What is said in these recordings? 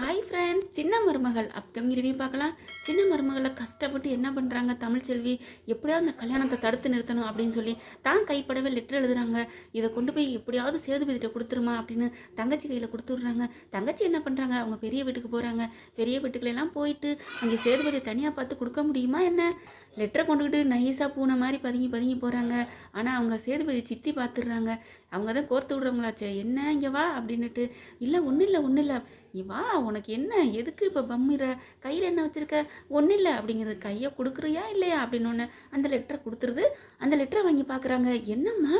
Hi friends சின்ன மருமகள். Upcoming review பார்க்கலாம்? சின்ன மருமகளை கஷ்டப்பட்டு என்ன பண்ணுறாங்க தமிழ்ச்செல்வி எப்படியாவது அந்த கல்யாணத்தை தடுத்து நிறுத்தணும் அப்படின்னு சொல்லி தான் கைப்படவே லெட்டர் எழுதுறாங்க. இதை கொண்டு போய் எப்படியாவது சேதுபதிகிட்ட கொடுத்துருமா அப்படின்னு தங்கச்சி கையில் கொடுத்துட்றாங்க. தங்கச்சி என்ன பண்ணுறாங்க அவங்க பெரிய வீட்டுக்கு போகிறாங்க பெரிய வீட்டுக்குள்ளெல்லாம் போயிட்டு அங்கே சேதுபதியை தனியாக பார்த்து கொடுக்க முடியுமா என்ன? லெட்டரை கொண்டுக்கிட்டு நைஸாக பூனை மாதிரி பதுங்கி பதுங்கி போகிறாங்க ஆனால் அவங்க சேதுபதி சித்தி பார்த்துடுறாங்க. அவங்க தான் கோர்த்து விடுறவங்களாச்சே. என்ன இங்கே வா அப்படின்னுட்டு. இல்லை ஒன்றும் இல்லை ஒன்றும் இல்லை. நீ வா உனக்கு என்ன? எதுக்கு இப்போ பம்மிற கையில் என்ன வச்சுருக்க? ஒன்றும் இல்லை. அப்படிங்கிறது கையை கொடுக்குறியா இல்லையா? அப்படின்னு ஒன்று அந்த லெட்டரை கொடுத்துருது. அந்த லெட்டரை வாங்கி பார்க்குறாங்க. என்னம்மா?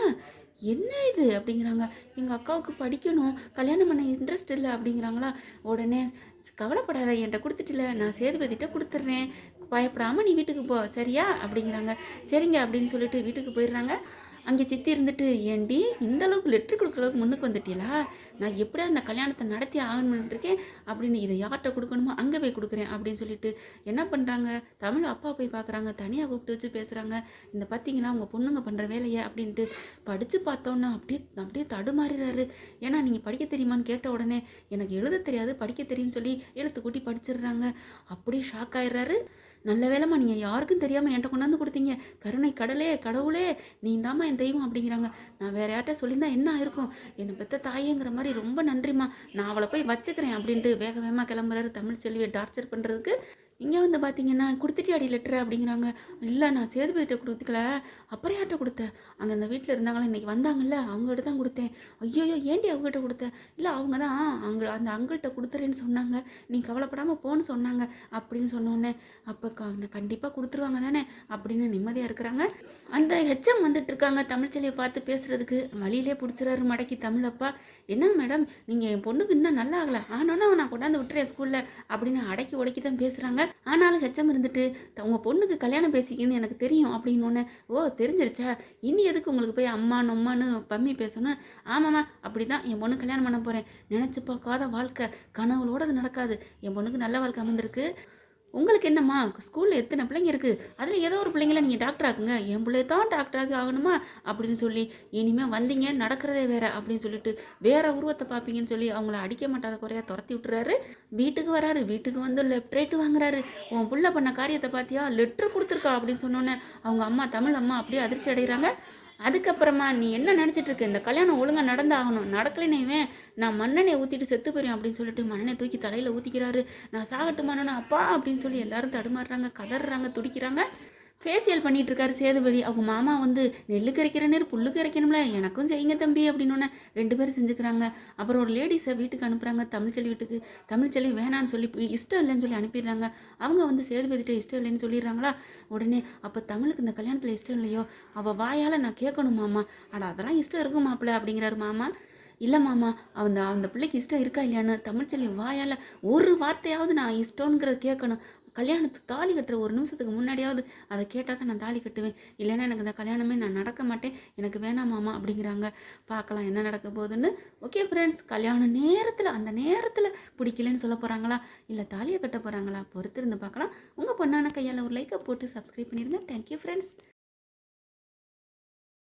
என்ன இது? அப்படிங்கிறாங்க. எங்கள் அக்காவுக்கு படிக்கணும். கல்யாணம் பண்ண இன்ட்ரெஸ்ட் இல்லை அப்படிங்கிறாங்களா. உடனே கவலைப்படாத என்கிட்ட கொடுத்துட்டில. நான் சேதுபதிட்ட கொடுத்துட்றேன். பயப்படாமல் நீ வீட்டுக்கு போ சரியா? அப்படிங்கிறாங்க. சரிங்க அப்படின்னு சொல்லிட்டு வீட்டுக்கு போயிடுறாங்க. அங்கே சித்தி இருந்துட்டு ஏண்டி இந்த அளவுக்கு லெட்ரு கொடுக்குற அளவுக்கு முன்னுக்கு வந்துட்டீங்களா நான் எப்படியா அந்த கல்யாணத்தை நடத்தி ஆகணும்னு இருக்கேன்? அப்படின்னு இதை யார்கிட்ட கொடுக்கணுமோ அங்கே போய் கொடுக்குறேன் அப்படின்னு சொல்லிட்டு என்ன பண்ணுறாங்க தமிழ் அப்பா போய் பார்க்குறாங்க. தனியாக கூப்பிட்டு வச்சு பேசுகிறாங்க இந்த பார்த்தீங்கன்னா உங்கள் பொண்ணுங்க பண்ணுற வேலையை? அப்படின்ட்டு படித்து பார்த்தோன்னா அப்படியே அப்படியே தடுமாறிடுறாரு ஏன்னா நீங்கள் படிக்க தெரியுமான்னு கேட்ட உடனே எனக்கு எழுத தெரியாது படிக்க தெரியும்னு சொல்லி எழுத்து கூட்டி படிச்சிடுறாங்க. அப்படியே ஷாக் ஆயிடுறாரு. நல்ல வேலைம்மா நீங்கள் யாருக்கும் தெரியாமல் என்கிட்ட கொண்டாந்து கொடுத்தீங்க. கருணை கடலே கடவுளே நீ தாம்மா என் தெய்வம் அப்படிங்கிறாங்க. நான் வேற யார்கிட்ட சொல்லியிருந்தா என்ன ஆயிருக்கும்? என்னை பெற்ற தாயேங்கிற மாதிரி ரொம்ப நன்றிம்மா. நான் அவளை போய் வச்சுக்கிறேன் அப்படின்ட்டு வேக வேகமாக கிளம்புறாரு தமிழ் செல்வியை டார்ச்சர் பண்ணுறதுக்கு இங்கே வந்து பார்த்தீங்கன்னா கொடுத்துட்டியாடி லெட்டர் அப்படிங்கிறாங்க. இல்லை நான் சேதுபதிட்ட கொடுத்துக்கல. அப்புறம் யார்கிட்ட கொடுத்தேன் அங்கே அந்த வீட்டில் இருந்தாங்களே இன்றைக்கி வந்தாங்கல்ல அவங்ககிட்ட தான் கொடுத்தேன். ஐயோ ஏண்டி அவங்ககிட்ட கொடுத்தேன் இல்லை அவங்க தான் அங்கே அந்த அங்கிள்கிட்ட கொடுத்துறேன்னு சொன்னாங்க. நீ கவலைப்படாமல் போன்னு சொன்னாங்க அப்படின்னு சொன்னோன்னே அப்போ கண்டிப்பாக கொடுத்துருவாங்க தானே அப்படின்னு நிம்மதியாக இருக்கிறாங்க. அந்த ஹெச்எம் வந்துட்டு இருக்காங்க தமிழ்ச்செலியை பார்த்து பேசுறதுக்கு. வழியிலே பிடிச்சிறாரு மடக்கி தமிழப்பா. என்ன மேடம் நீங்கள் என் பொண்ணுக்கு இன்னும் நல்லா ஆகலை. ஆனாலும் நான் கொண்டாந்து விட்டுறேன் ஸ்கூலில் அப்படின்னு அடக்கி உடக்கி தான் பேசுகிறாங்க ஆனாலும் ஹெச்எம் இருந்துட்டு உங்கள் உங்க பொண்ணுக்கு கல்யாணம் பேசிக்கின்னு எனக்கு தெரியும் அப்படின்னு ஓ தெரிஞ்சிருச்சா? இனி எதுக்கு உங்களுக்கு போய் அம்மா நொம்மான்னு பம்மி பேசணும்? ஆமாம்மா அப்படி தான் என் பொண்ணு கல்யாணம் பண்ண போகிறேன் நினச்சி பார்க்காத வாழ்க்கை. கனவுளோட அது நடக்காது. என் பொண்ணுக்கு நல்ல வாழ்க்கை அமைந்திருக்கு. உங்களுக்கு என்னம்மா ஸ்கூலில் எத்தனை பிள்ளைங்க இருக்குது அதில் ஏதோ ஒரு பிள்ளைங்கள நீங்கள் டாக்டர் ஆக்குங்க. என் பிள்ளை தான் டாக்டராக ஆகணுமா? அப்படின்னு சொல்லி இனிமேல் வந்தீங்க நடக்கிறதே வேற அப்படின்னு சொல்லிட்டு வேற உருவத்தை பார்ப்பீங்கன்னு சொல்லி அவங்கள அடிக்க மாட்டாத குறையா துரத்தி விட்டுறாரு. வீட்டுக்கு வராரு வீட்டுக்கு வந்து லெஃப்ட் வாங்குறாரு. உன் புள்ள பண்ண காரியத்தை பார்த்தியா? லெட்ரு கொடுத்துருக்கா அப்படின்னு சொன்னோன்னே அவங்க அம்மா தமிழ் அம்மா அப்படியே அதிர்ச்சி அடைகிறாங்க. அதுக்கப்புறமா நீ என்ன நினச்சிட்டு இருக்க இந்த கல்யாணம் ஒழுங்காக நடந்தாகணும். நடக்கலைன்னு இவன் நான் மண்ணனை ஊற்றிட்டு செத்து போயிடும் அப்படின்னு சொல்லிட்டு மண்ணனை தூக்கி தலையில் ஊற்றிக்கிறாரு நான் சாகட்டுமானா அப்பா அப்படின்னு சொல்லி எல்லாரும் தடுமாறுறாங்க கதறாங்க துடிக்கிறாங்க. ஃபேஷியல் பண்ணிட்டு இருக்காரு சேதுபதி. அவங்க மாமா வந்து நெல்லு கரைக்கிற நேரம் புல்லு கரைக்கணும்ல எனக்கும் செய்யுங்க தம்பி அப்படின்னு ரெண்டு பேரும் செஞ்சுக்கிறாங்க. அப்புறம் ஒரு லேடிஸை வீட்டுக்கு அனுப்புகிறாங்க தமிழ்ச்செல்வி வீட்டுக்கு தமிழ்ச்செல்வி வேணான்னு சொல்லி இஷ்டம் இல்லைன்னு சொல்லி அனுப்பிடுறாங்க. அவங்க வந்து சேதுபதிட்ட இஷ்டம் இல்லைன்னு சொல்லிடுறாங்களா? உடனே அப்போ தமிழுக்கு இந்த கல்யாணத்தில் இஷ்டம் இல்லையோ? அவள் வாயால் நான் கேட்கணும் மாமா. ஆனால் அதெல்லாம் இஷ்டம் இருக்கும் மாப்பிள்ள அப்படிங்கிறாரு மாமா. இல்லை மாமா அந்த அந்த பிள்ளைக்கு இஷ்டம் இருக்கா இல்லையான்னு தமிழ்ச்செல்வி வாயால் ஒரு வார்த்தையாவது நான் இஷ்டங்கிறத கேட்கணும். கல்யாணத்துக்கு தாலி கட்டுற ஒரு நிமிஷத்துக்கு முன்னாடியாவது அதை கேட்டால் தான் நான் தாலி கட்டுவேன். இல்லைன்னா எனக்கு இந்த கல்யாணமே நான் நடக்க மாட்டேன். எனக்கு வேணாம் மாமா அப்படிங்கிறாங்க. பார்க்கலாம் என்ன நடக்க போகுதுன்னு. ஓகே ஃப்ரெண்ட்ஸ் கல்யாண நேரத்தில் அந்த நேரத்தில் பிடிக்கலன்னு சொல்ல போகிறாங்களா இல்லை தாலியை கட்ட போகிறாங்களா பொறுத்திருந்து பார்க்கலாம். உங்கள் பொண்ணான கையால் ஒரு லைக்கை போட்டு சப்ஸ்கிரைப் பண்ணிடுங்க தேங்க்யூ ஃப்ரெண்ட்ஸ்